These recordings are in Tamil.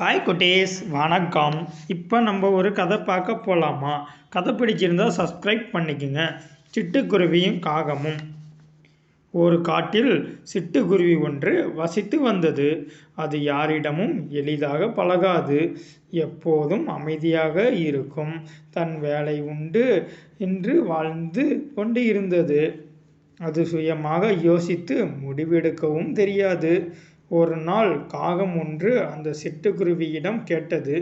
ஹாய் குட்டீஸ். வணக்கம். இப்போ நம்ம ஒரு கதை பார்க்க போகலாமா கதை பிடிச்சிருந்தா சப்ஸ்கிரைப் பண்ணிக்கோங்க. சிட்டுக்குருவியும் காகமும். ஒரு காட்டில் சிட்டுக்குருவி ஒன்று வசித்து வந்தது. அது யாரிடமும் எளிதாக பழகாது. எப்போதும் அமைதியாக இருக்கும். தன் வேலை உண்டு என்று வாழ்ந்து கொண்டு இருந்தது. அது சுயமாக யோசித்து முடிவெடுக்கவும் தெரியாது. ஒரு நாள் காகம் ஒன்று அந்த சிட்டுக்குருவியிடம் கேட்டது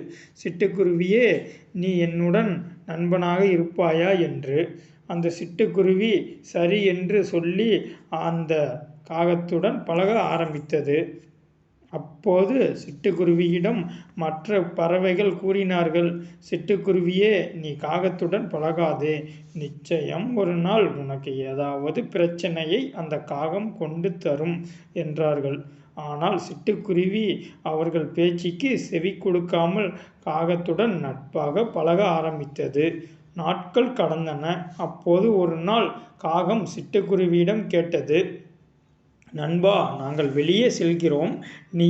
சிட்டுக்குருவியே நீ என்னுடன் நண்பனாக இருப்பாயா? என்று. அந்த சிட்டுக்குருவி சரி என்று சொல்லி அந்த காகத்துடன் பழக ஆரம்பித்தது. அப்போது சிட்டுக்குருவியிடம் மற்ற பறவைகள் கூறினார்கள் சிட்டுக்குருவியே நீ காகத்துடன் பழகாதே. நிச்சயம் ஒரு நாள் உனக்கு ஏதாவது பிரச்சனையை அந்த காகம் கொண்டு தரும் என்றார்கள். ஆனால் சிட்டுக்குருவி அவர்கள் பேச்சுக்கு செவி கொடுக்காமல் காகத்துடன் நட்பாக பழக ஆரம்பித்தது. நாட்கள் கடந்தன. அப்போது ஒரு நாள் காகம் சிட்டுக்குருவியிடம் கேட்டது நண்பா நாங்கள் வெளியே செல்கிறோம். நீ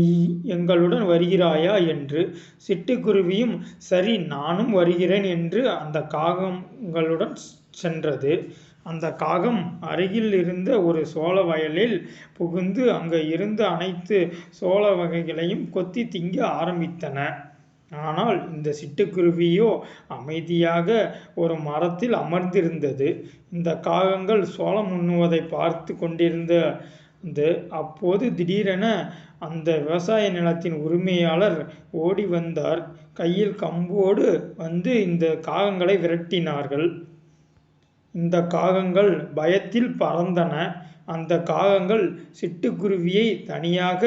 எங்களுடன் வருகிறாயா என்று சிட்டுக்குருவியும் சரி நானும் வருகிறேன் என்று அந்த காகங்களுடன் சென்றது. அந்த காகம் அருகில் இருந்த ஒரு சோள வயலில் புகுந்து அங்கே இருந்த அனைத்து சோள வகைகளையும் கொத்தி திங்க ஆரம்பித்தன. ஆனால் இந்த சிட்டுக்குருவியோ அமைதியாக ஒரு மரத்தில் அமர்ந்திருந்தது. இந்த காகங்கள் சோளம் உண்ணுவதை பார்த்து கொண்டிருந்த இந்த அப்போது திடீரென அந்த விவசாய நிலத்தின் உரிமையாளர் ஓடி வந்தார். கையில் கம்போடு வந்து இந்த காகங்களை விரட்டினார்கள். இந்த காகங்கள் பயத்தில் பறந்தன. அந்த காகங்கள் சிட்டுக்குருவியை தனியாக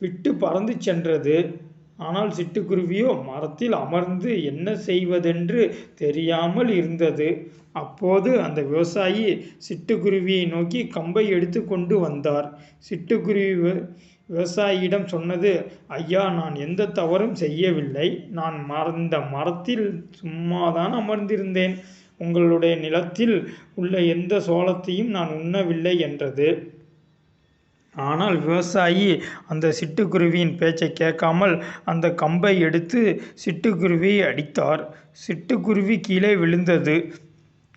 விட்டு பறந்து சென்றது. ஆனால் சிட்டுக்குருவியோ மரத்தில் அமர்ந்து என்ன செய்வதென்று தெரியாமல் இருந்தது. அப்போது அந்த விவசாயி சிட்டுக்குருவியை நோக்கி கம்பை எடுத்து கொண்டு வந்தார். சிட்டுக்குருவி விவசாயியிடம் சொன்னது ஐயா நான் எந்த தவறும் செய்யவில்லை. நான் மறந்த மரத்தில் சும்மாதான் அமர்ந்திருந்தேன். உங்களுடைய நிலத்தில் உள்ள எந்த சோளத்தையும் நான் உண்ணவில்லை என்றது. ஆனால் விவசாயி அந்த சிட்டுக்குருவியின் பேச்சை கேட்காமல் அந்த கம்பை எடுத்து சிட்டுக்குருவியை அடித்தார். சிட்டுக்குருவி கீழே விழுந்தது.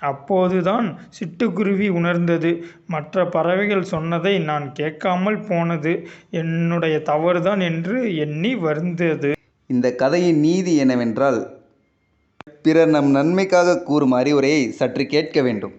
அப்போதுதான் சிட்டுக்குருவி உணர்ந்தது. மற்ற பறவைகள் சொன்னதை நான் கேட்காமல் போனது. என்னுடைய தவறுதான் என்று எண்ணி வருந்தது. இந்த கதையின் நீதி என்னவென்றால் பிறர் நம் நன்மைக்காக கூறும் அறிவுரையை சற்று கேட்க வேண்டும்.